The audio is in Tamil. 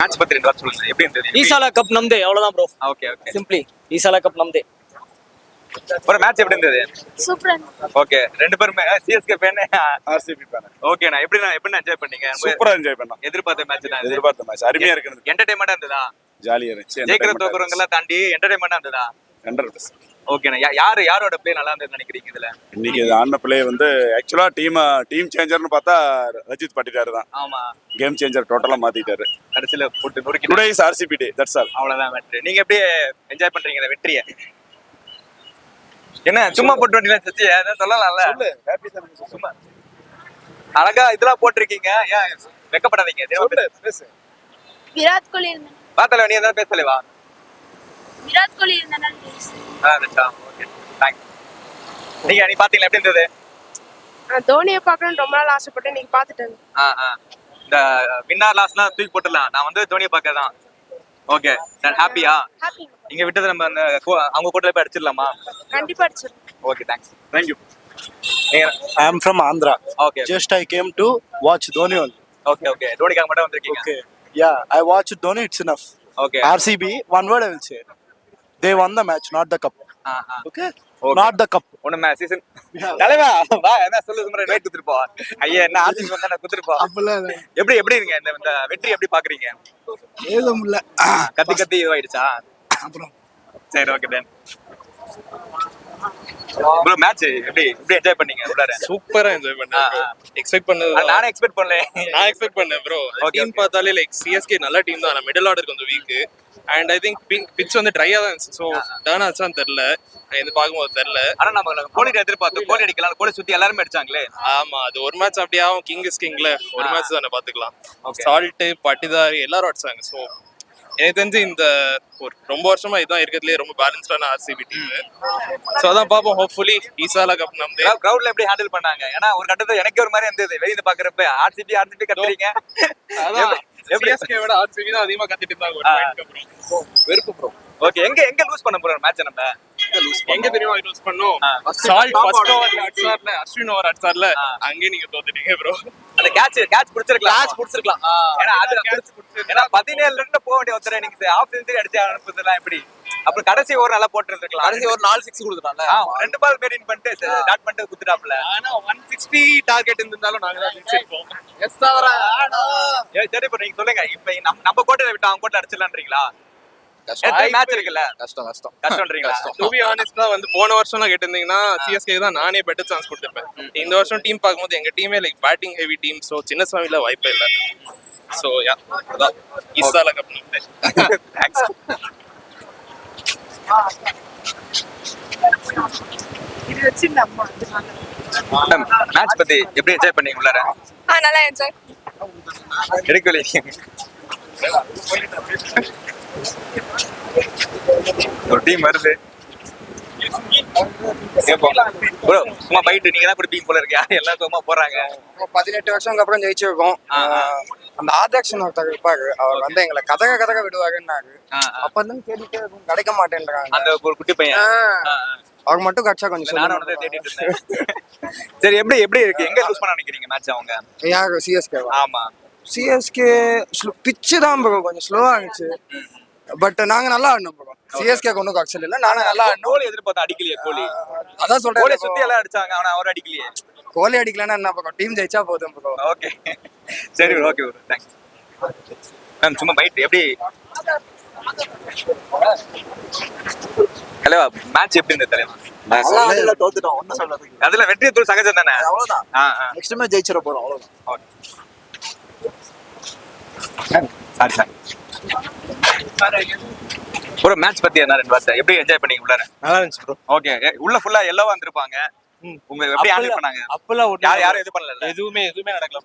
மேட்ச் பத்தி ரெண்டு வாரம் சொல்லுங்க. எப்படி இருந்தது ஈசாலா கப் நம்தே அவ்வளவுதான் ப்ரோ ஓகே ஓகே சிம்பிளி ஈசாலா கப் நம்தே. ஒரு மேட்ச் எப்படி இருந்தது? சூப்பர் ஓகே ரெண்டு பேருமே சிஎஸ்கே ஃபேன் ஆர்சிபி பேனர் ஓகேண்ணா எப்படி எப்படி என்ஜாய் பண்ணீங்க? சூப்பரா என்ஜாய் பண்ணோம். எதிர்பார்த்த மேட்ச் தான் எதிர்பார்த்த மேட்ச் அருமையா இருக்கு என்டர்டைன்மெண்டா இருந்ததா? ஜாலியா இருந்துச்சு. ஜெயிக்கிற தோக்குறவங்க எல்லாம் தாண்டி என்டர்டைன்மெண்டா இருந்ததா? ஹண்ட்ரட் பர்சன்ட் ஓகேண்ணா யா- யாரு யாரோட பிளே நல்லா இருந்ததுன்னு நினைக்கிறீங்க இதுல? இன்னைக்கு ஆடின பிளே வந்து ஆக்சுவலா டீம் டீம் சேஞ்சர்னு பார்த்தா ரஜித் பட்டிட்டாரு தான். ஆமா. கேம் சேஞ்சர் டோட்டலா மாத்திட்டாரு. கடைசியில போட்டு நொறுக்கி today is RCB day that's all அவ்வளவுதான் வெற்றி. நீங்க எப்படி என்ஜாய் பண்றீங்க இந்த வெற்றியை? என்ன சும்மா போட்டு வண்டியில சச்சி அதான் சொல்லலாம்ல? சும்மா. அழகா இதெல்லாம் போட்டிருக்கீங்க. ஏன் வெக்கப்படாதீங்க விராட் கோலி பார்த்தல நீ எதாவது பேசலைவா? விராட் கோலி ஓகே தேங்க்ஸ் நீங்க நீ பாத்தீங்களா? எப்படி இருந்தது? தோனியை பார்க்கணும்னு ரொம்ப நாள் ஆசைப்பட்டேன் நீங்க ஆ இந்த வின்னர் லாஸ்ட்லாம் தூக்கி போட்டுடலாம். நான் வந்து தோனியை பார்க்க தான் ஓகே நான் ஹாப்பியா ஹாப்பி இங்க விட்டது நம்ம அந்த அவங்க கூட்டல போய் அடிச்சிடலாமா? கண்டிப்பா அடிச்சிருக்கேன் ஓகே தேங்க்ஸ் தேங்க்யூ நீங்க? I am from Andhra. Okay Just I came to watch Dhoni only. Okay okay தோனிக்காக மட்டும் வந்திருக்கீங்க? Okay. Yeah, I watched Dhoni. It's enough. Okay RCB. One word I will say. They won the match, not the cup. ஆ ஆ. Okay. Okay. Not the cup. ஒண்ணுமே சீசன் தலைவா வா என்ன சொல்லு சும்மா வெயிட் ஐயா என்ன ஆர்சிபி வந்தா நான் எப்படி எப்படி இருங்க? இந்த வெற்றி எப்படி பாக்குறீங்க? ஏதும் இல்ல. கத்தி கத்தி இதுவாயிடுச்சா? அப்புறம். சரி ஓகே தென் ப்ரோ மேட்ச் எப்படி எப்படி என்ஜாய் பண்ணீங்க உள்ளார? சூப்பரா என்ஜாய் பண்ணேன். எக்ஸ்பெக்ட் பண்ணது நானே எக்ஸ்பெக்ட் பண்ணல நான் எக்ஸ்பெக்ட் பண்ணேன் ப்ரோ டீம். பார்த்தாலே லைக் சிஎஸ்கே நல்ல டீம் தான். மிடில் ஆர்டர் கொஞ்சம் weak and I think pitch வந்து ட்ரையா தான் இருந்துச்சு. ஸோ டர்ன் ஆச்சான்னு தெரியல. இது பார்க்கும்போது தெரியல. ஆனா நம்ம கோலி எதிர்பார்த்தோம். கோலி அடிக்கலாம். கோலி சுத்தி எல்லாருமே அடிச்சாங்களே. ஆமா அது ஒரு மேட்ச் அப்படியே கிங் இஸ் கிங்ல ஒரு. மேட்ச் தானே பாத்துக்கலாம். சால்ட் பட்டிதாரி எல்லாரும் அடிச்சாங்க. ஸோ எனக்கு தெரிஞ்சு இந்த ஒரு ரொம்ப வருஷமா இதான் இருக்கிறதுலே ரொம்ப பேலன்ஸ்டான ஆர்சிபி டீம் ஸோ அதான் பார்ப்போம் ஹோப்ஃபுல்லி ஈசாலா கப் நம்ம கிரவுட்ல எப்படி ஹேண்டில் பண்ணாங்க? ஏன்னா ஒரு கட்டத்துல எனக்கு ஒரு மாதிரி இருந்தது. வெளியில பாக்குறப்ப ஆர்சிபி ஆர்சிபி கத்துறீங்க. அதான். எப்படி சிஎஸ்கே விட ஆர்சிபி தான் அதிகமா கத்திட்டு இருந்தாங்க. வெறுப்பு ப்ரோ ஓகே எங்க எங்க லூஸ் பண்ண போறோம் மேட்ச் நம்ம? எங்க தெரியுமா யூஸ் பண்ணோம். சால்ட் ஃபர்ஸ்ட் ஓவர் அடிச்சார்ல அஸ்வின் ஓவர் அடிச்சார்ல. அங்கே நீங்க தோத்துட்டீங்க ப்ரோ கேட்ச் கேட்ச் பிடிச்சிருக்கலாம். மேட்ச் பிடிச்சிருக்கலாம். ஏன்னா அது ஏன்னா பதினேழு ரன் போக வேண்டிய ஒருத்தரை நீங்க ஆஃப் செஞ்சுரி அடிச்சு அனுப்புறதுலாம் எப்படி? அப்புறம் கடைசி ஓவர் நல்லா போட்டுருக்கலாம் கடைசி ஒரு நாலு சிக்ஸ் கொடுத்துட்டாங்க ரெண்டு பால் பண்ணிட்டு ஸ்டார்ட் பண்ணிட்டு குத்துட்டாப்ல ஆனா ஒன் சிக்ஸ்டி டார்கெட் இருந்திருந்தாலும் நாங்க தான் ஜெயிச்சிருப்போம். ஏய், சரி இப்ப நீங்க சொல்லுங்க. இப்ப நம்ம நம்ம கோட்டையில விட்டு அவங்க கோட்டை அடிச்சிடலான்றீங்களா? மேட்ச் இருக்குல்ல? கஷ்டம் கஷ்டம். கஷ்டம்ன்றீங்களா? டு பி ஆனஸ்டா வந்து போன வருஷம்லாம் கேட்டிருந்தீங்கன்னா சிஎஸ்கே தான் நானே பெட்டர் சான்ஸ் கொடுத்துருப்பேன். இந்த வருஷம் டீம் பார்க்கும்போது எங்க டீமே like batting heavy team so சின்ன சாமியில வாய்ப்பே இல்லை. ஸோ யா அதான். கப். இது அம்மா மேடம் மேட்ச் பத்தி எப்படி என்ஜாய் பண்ணீங்க உள்ளார? நல்லா என்ஜாய் ஒரு டீம் வருது. ப்ரோ சும்மா பைட்டு நீங்க தான் குடிப்பீங்க போல இருக்கு யாரும் எல்லாம் சும்மா போறாங்க. பதினெட்டு வருஷம் அப்புறம் ஜெயிச்சிருக்கோம். அந்த ஆதர்ஷன் ஒருத்தர் இருப்பாரு. அவர் வந்து எங்களை கதக கதக விடுவாருன்னாரு. அப்ப இருந்து தேடிட்டே இருக்கும். கிடைக்க மாட்டேன்றாங்க. அந்த ஒரு குட்டி பையன். அவர் மட்டும் கிடைச்சா கொஞ்சம் நானும் தேடிட்டு இருந்தேன். சரி எப்படி எப்படி இருக்கு? எங்க லூஸ் பண்ண நினைக்கிறீங்க மேட்ச் அவங்க? யாரு? சிஎஸ்கே ஆமா. சிஎஸ்கே பிச்சு தான் ப்ரோ கொஞ்சம் ஸ்லோவா இருந்துச்சு. பட் நாங்க நல்லா ஆடணும் ப்ரோ சிஎஸ்கே ஒன்றும் கஷ்டம் இல்லை. நாங்க நல்லா ஆடணும் கோலி எதிர்பார்த்தா அடிக்கலையே கோலி? அதான் கோலி சுத்தி சொல்றேன் எல்லாம் அடிச்சாங்க அவன அவர் அடிக்கலையே. கோலி அடிக்கலன்னா என்ன ப்ரோ டீம் ஜெயிச்சா போதும் ப்ரோ ஓகே சரி ஓகே ப்ரோ தேங்க்ஸ் மேம் சும்மா பைட் எப்படி? ஹலோ மேட்ச் எப்படி இருந்தது தலைவா? அதுல வெற்றி தோல் சகஜம் தானே? அவ்வளவுதான். நெக்ஸ்ட் மேட்ச் ஜெயிச்சிட போறோம் அவ்வளவுதான். சாரி சார் ப்ரோ மேட்ச் பத்தி என்ன ரெண்டு வார்த்தை? எப்படி என்ஜாய் பண்ணீங்க உள்ளார? நல்லா இருந்துச்சு ப்ரோ ஓகே உள்ள ஃபுல்லா எல்லோவா வந்திருப்பாங்க. உங்க எப்படி ஹேண்டில் பண்ணாங்க? அப்பெல்லாம் யார் யாரும் இது பண்ணல எதுவுமே எதுவுமே நடக்கல.